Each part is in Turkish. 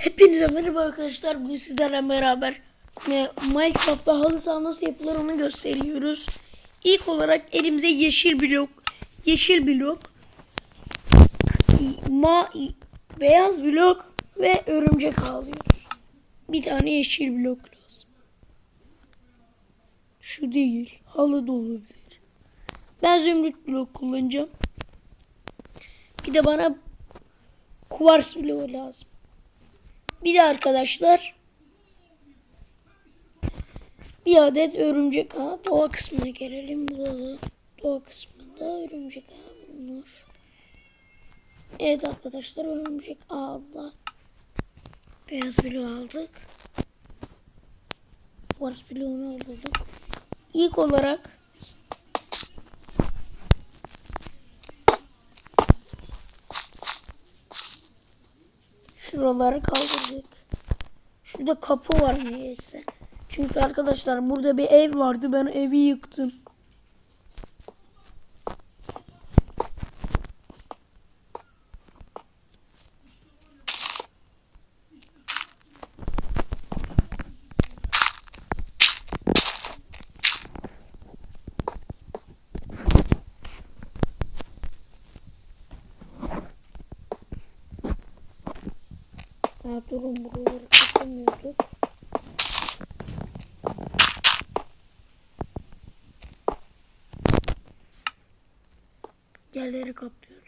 Hepinize merhaba arkadaşlar. Bugün sizlerle beraber Minecraft'ta halı saha nasıl yapılır onu gösteriyoruz. İlk olarak elimize yeşil blok, yeşil blok, ma beyaz blok ve örümcek alıyoruz. Bir tane yeşil blok lazım. Şu değil, halı da olabilir. Ben zümrüt blok kullanacağım. Bir de bana kuvars bloğu lazım. Bir de arkadaşlar bir adet örümcek ağı doğa kısmına gelelim. Burada doğa kısmında örümcek ağı bulunur. Evet arkadaşlar örümcek ağla beyaz bloğu aldık. Kuvars bloğunu aldık. İlk olarak Şuraları kaldırdık. Şurada kapı var niyeyse. Çünkü arkadaşlar burada bir ev vardı. Ben evi yıktım. Ha, durun buraları kapamıyorduk. Yerleri kaplıyorduk.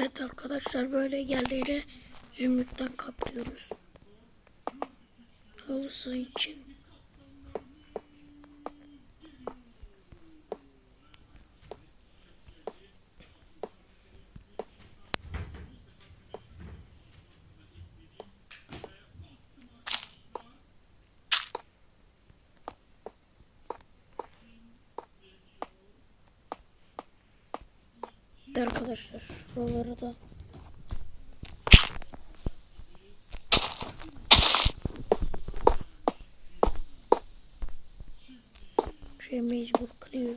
Evet arkadaşlar böyle yerleri zümrütten kaplıyoruz. Halısı için. Arkadaşlar şuraları da şey mecbur kırıyoruz.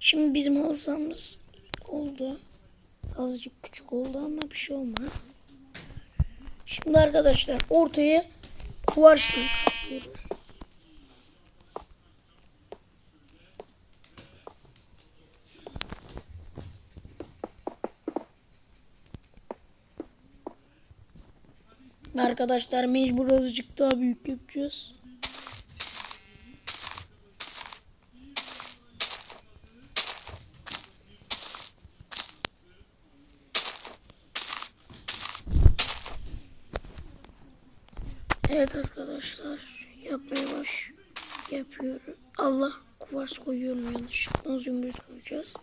Şimdi bizim halı sahamız oldu. Azıcık küçük oldu ama bir şey olmaz. Şimdi arkadaşlar ortaya duvar şeyi kaplıyoruz. Arkadaşlar mecbur azıcık daha büyük yapacağız. Evet arkadaşlar yapmaya baş yapıyorum. Allah kuvars koyuyorum yanlışlıkla zümrüt koyacağız.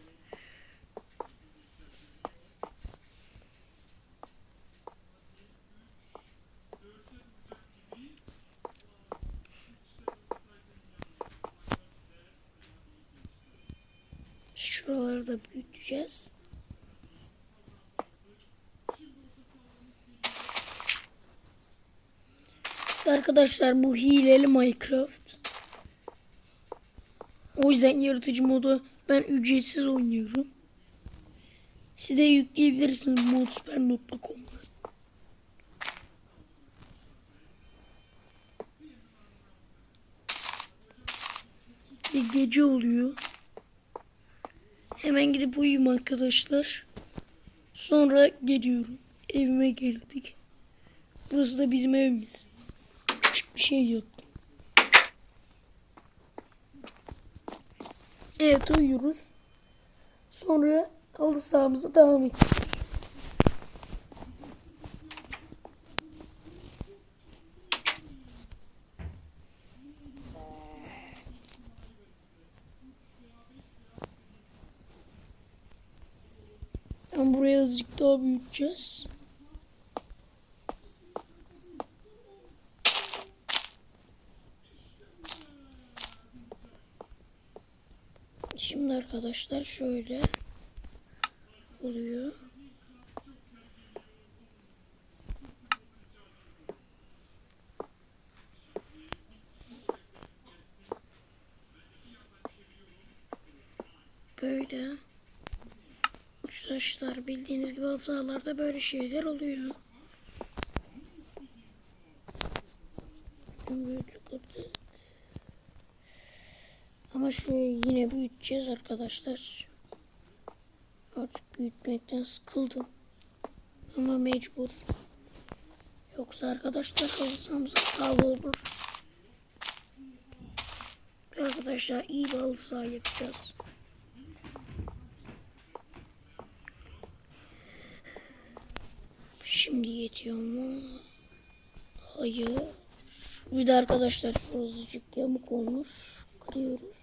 Şuraları da büyüteceğiz. Arkadaşlar bu hileli Minecraft. O yüzden yaratıcı modu ben ücretsiz oynuyorum. Siz de yükleyebilirsiniz modsper.com'dan. Bir gece oluyor. Hemen gidip uyuyayım arkadaşlar. Sonra geliyorum. evime geldik. Burası da bizim evimiz. Küçük bir şey yaptım. Evet uyuyoruz. Sonra halı sahamıza devam ettik. Tam buraya azıcık daha büyüteceğiz. Şimdi arkadaşlar şöyle oluyor. Böyle. Arkadaşlar bildiğiniz gibi halı böyle şeyler oluyor. Ama şurayı yine büyüteceğiz arkadaşlar. Artık büyütmekten sıkıldım. Ama mecbur. Yoksa arkadaşlar halı hatalı olur. Arkadaşlar iyi bir halı yapacağız. Şimdi yetiyor mu? Hayır. Bir de arkadaşlar şuracık yamuk olmuş. Kırıyoruz.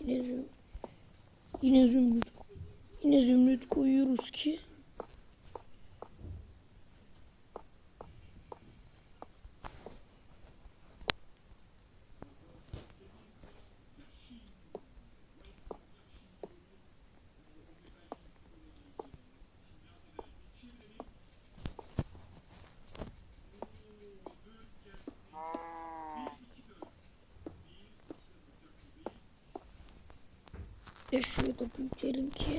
Yine zümrüt. Yine zümrüt. Yine zümrüt koyuyoruz ki Ya şurayı da büyütelim ki.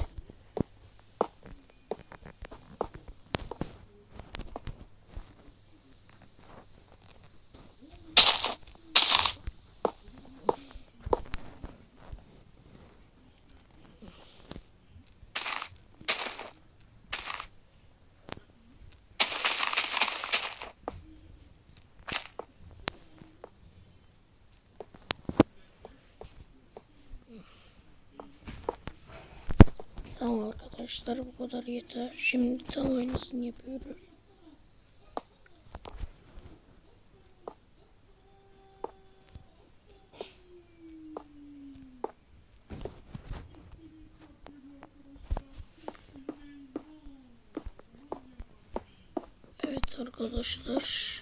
Tamam arkadaşlar bu kadar yeter. Şimdi tam aynısını yapıyoruz. Evet arkadaşlar.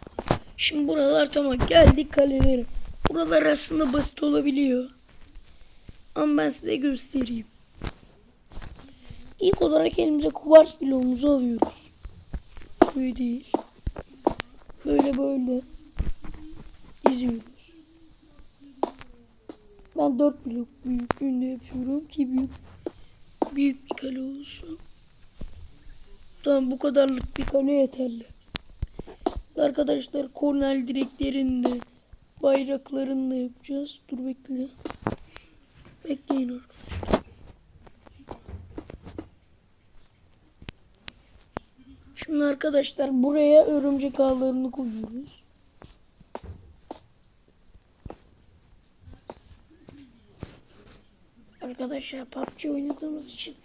Şimdi buralar tamam geldik kalelerim. Buralar aslında basit olabiliyor. Ama ben size göstereyim. İlk olarak elimize kuvars bloğumuzu alıyoruz. Böyle değil. Böyle böyle. Diziyoruz. Ben 4 blok büyüklüğünde yapıyorum ki büyük büyük bir kale olsun. Tamam bu kadarlık bir kale yeterli. Arkadaşlar kornel direklerinde bayraklarını da yapacağız. Dur bekle. Bekleyin arkadaşlar. Şimdi arkadaşlar buraya örümcek ağlarını koyuyoruz. Arkadaşlar PUBG oynadığımız için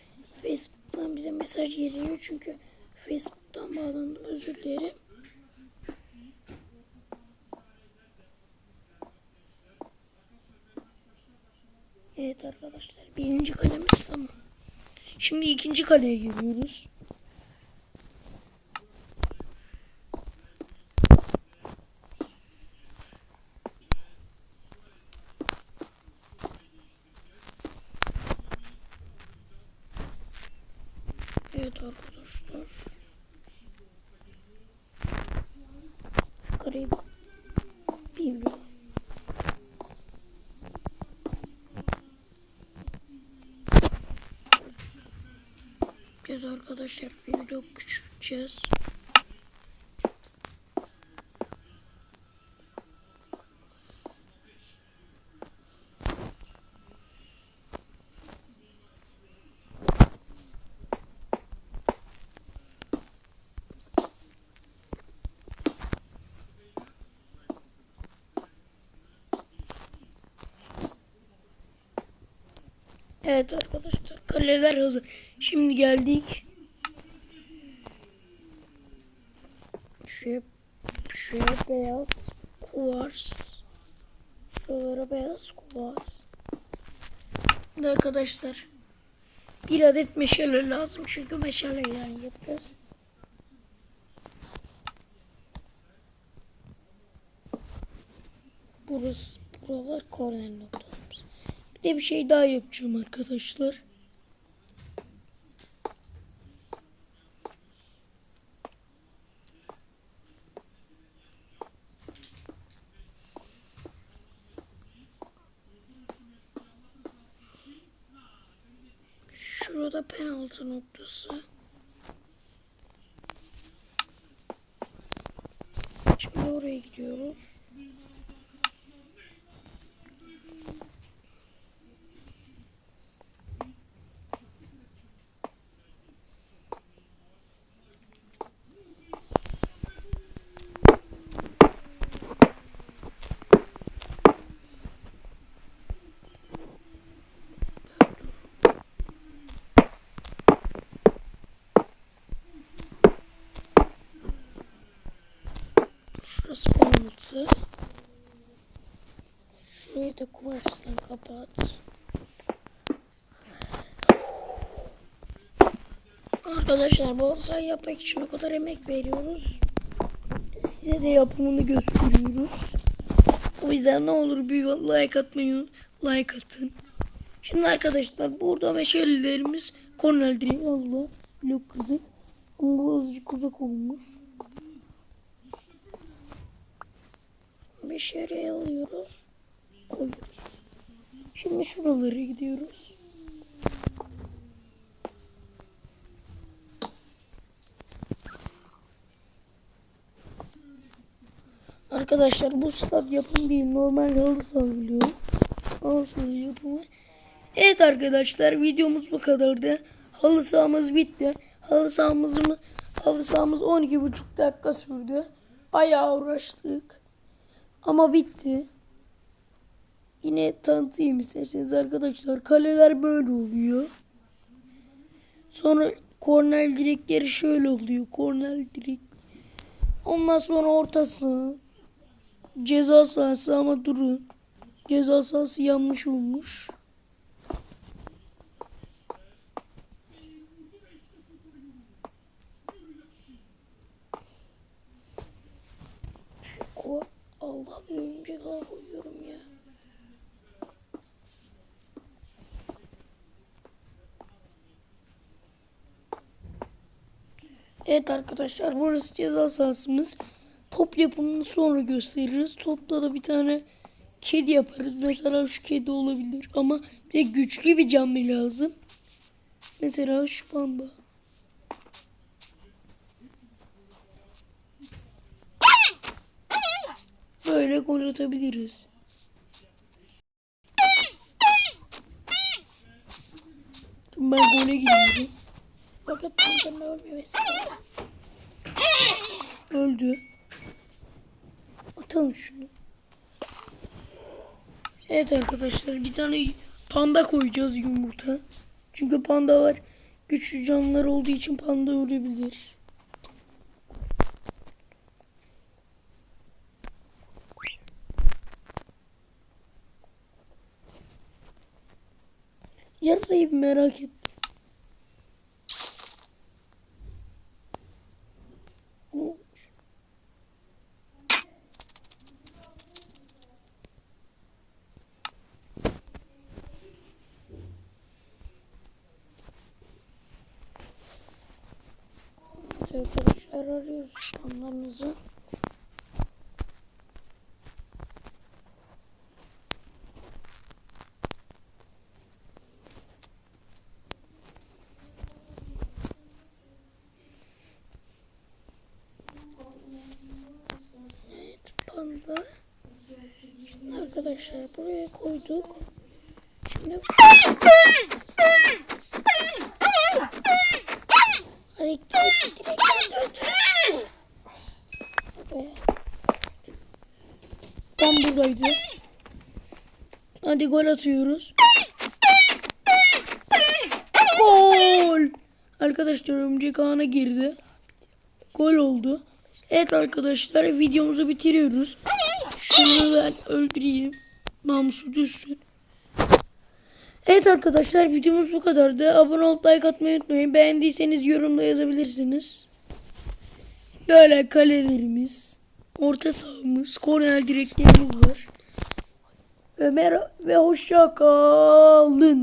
Facebook'tan bize mesaj geliyor çünkü Facebook'tan bağlandım özür dilerim. Evet arkadaşlar birinci kalemiz tamam. Şimdi ikinci kaleye giriyoruz. Evet arkadaşlar. Yukarıyı bilmiyorum. Biz arkadaşlar bir video küçülteceğiz. Evet arkadaşlar kaleler hazır. Şimdi geldik. Şuraya, şuraya beyaz kuvars. Şuralara beyaz kuvars. Şimdi arkadaşlar bir adet meşale lazım çünkü meşale yani yapacağız. Burası, buralar korner noktalarımız. De bir şey daha yapacağım arkadaşlar. Şurada penaltı noktası. Şimdi oraya gidiyoruz. Şurası penaltı. Da kuvarsla kapat. Arkadaşlar bu olsayı yapmak için o kadar emek veriyoruz. Size de yapımını gösteriyoruz. O yüzden ne olur bir like atmayı like atın. Şimdi arkadaşlar burada meşalelerimiz kornel direği Allah blok kırdık. Ama azıcık uzak olmuş. Meşaleyi alıyoruz. Koyuyoruz. Şimdi şuralara gidiyoruz. Arkadaşlar bu stat yapım değil. Normal halı biliyorum. Halı saha yapımı. Evet arkadaşlar videomuz bu kadardı. Halı sahamız bitti. Halı sahamız mı? Halı sahamız 12,5 dakika sürdü. Bayağı uğraştık. Ama bitti. Yine tanıtayım isterseniz arkadaşlar. Kaleler böyle oluyor. Sonra kornel direkleri şöyle oluyor. Kornel direk. Ondan sonra ortası. Ceza sahası ama durun. Ceza sahası yanlış olmuş. Allah örümcek koyuyorum ya. Evet arkadaşlar burası ceza sahasımız. Top yapımını sonra gösteririz. Topta da bir tane kedi yaparız. Mesela şu kedi olabilir ama bir güçlü bir canlı lazım. Mesela şu panda. Böyle gol atabiliriz. Ben gole gidiyorum. Fakat pandanın ölmemesi. Öldü. Atalım şunu. Evet arkadaşlar bir tane panda koyacağız yumurta. Çünkü pandalar güçlü canlılar olduğu için panda ölebilir. Yarısayı merak ettim. Ne olmuş? Evet Arkadaşlar arıyoruz spamlarınızı. Evet panda. Şimdi arkadaşlar buraya koyduk. Şimdi Hadi direkt direkt. Tam buradaydı. Hadi gol atıyoruz. Arkadaşlar örümcek ağına girdi. Gol oldu. Evet arkadaşlar videomuzu bitiriyoruz. Şunu ben öldüreyim. Namusu düşsün. Evet arkadaşlar videomuz bu kadardı. Abone olup like atmayı unutmayın. Beğendiyseniz yorumda yazabilirsiniz. Böyle kalelerimiz, orta sahamız, korner direklerimiz var. Ömer ve hoşça kalın.